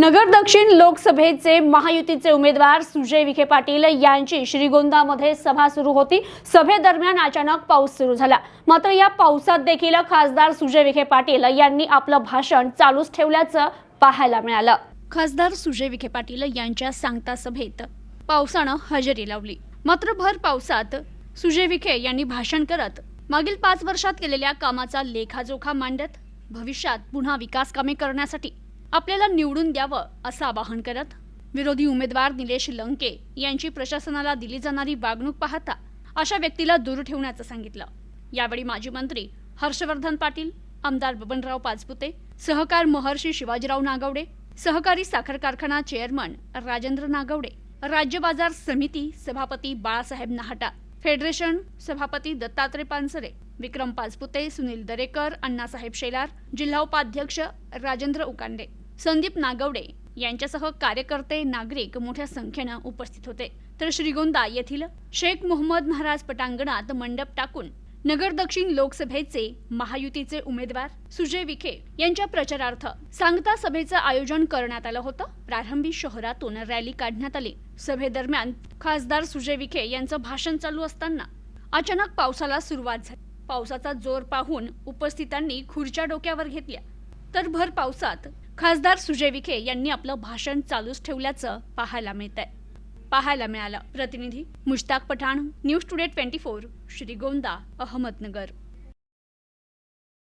नगर दक्षिण लोकसभेचे महायुतीचे उमेदवार सुजय विखे पाटील यांची श्रीगोंदामध्ये सभा सुरू होती. सभेदरम्यान अचानक पाऊस सुरू झाला. मात्र या पावसात देखील खासदार सुजय विखे पाटील यांनी आपलं भाषण चालूच ठेवल्याचं पाहायला मिळालं. खासदार सुजय विखे पाटील यांच्या सांगता सभेत पावसानं हजेरी लावली. मात्र भर पावसात सुजय विखे यांनी भाषण करत मागील पाच वर्षात केलेल्या कामाचा लेखाजोखा मांडत भविष्यात पुन्हा विकास कामे करण्यासाठी आपल्याला निवडून द्यावं असं आवाहन करत विरोधी उमेदवार निलेश लंके यांची प्रशासनाला दिली जाणारी वागणूक पाहता अशा व्यक्तीला दूर ठेवण्याचं सांगितलं. यावेळी माजी मंत्री हर्षवर्धन पाटील आमदार बबनराव पाचपुते सहकार महर्षी शिवाजीराव नागवडे सहकारी साखर कारखाना चेअरमन राजेंद्र नागवडे राज्य बाजार समिती सभापती बाळासाहेब नाहटा फेडरेशन सभापती दत्तात्रय पानसरे विक्रम पाचपुते सुनील दरेकर अण्णासाहेब शेलार जिल्हा उपाध्यक्ष राजेंद्र उकांडे संदीप नागवडे यांच्यासह कार्यकर्ते नागरिक मोठ्या संख्येनं उपस्थित होते. तर श्रीगोंदा येथील शेख मोहम्मद महाराज पटांगणात मंडप टाकून नगर दक्षिण लोकसभेचे महायुतीचे उमेदवार सुजय विखे यांच्या प्रचारार्थ सांगता सभेचं आयोजन करण्यात आलं होतं. प्रारंभी शहरातून रॅली काढण्यात आली. सभेदरम्यान खासदार सुजय विखे यांचं भाषण चालू असताना अचानक पावसाला सुरुवात झाली. पावसाचा जोर पाहून उपस्थितांनी खुर्च्या डोक्यावर घेतल्या. तर भर पावसात खासदार सुजय विखे यांनी आपलं भाषण चालूच ठेवल्याचं पाहायला मिळत आहे पाहायला मिळालं. प्रतिनिधी Mushtaq Pathan news today twenty four Shrigonda Ahmednagar.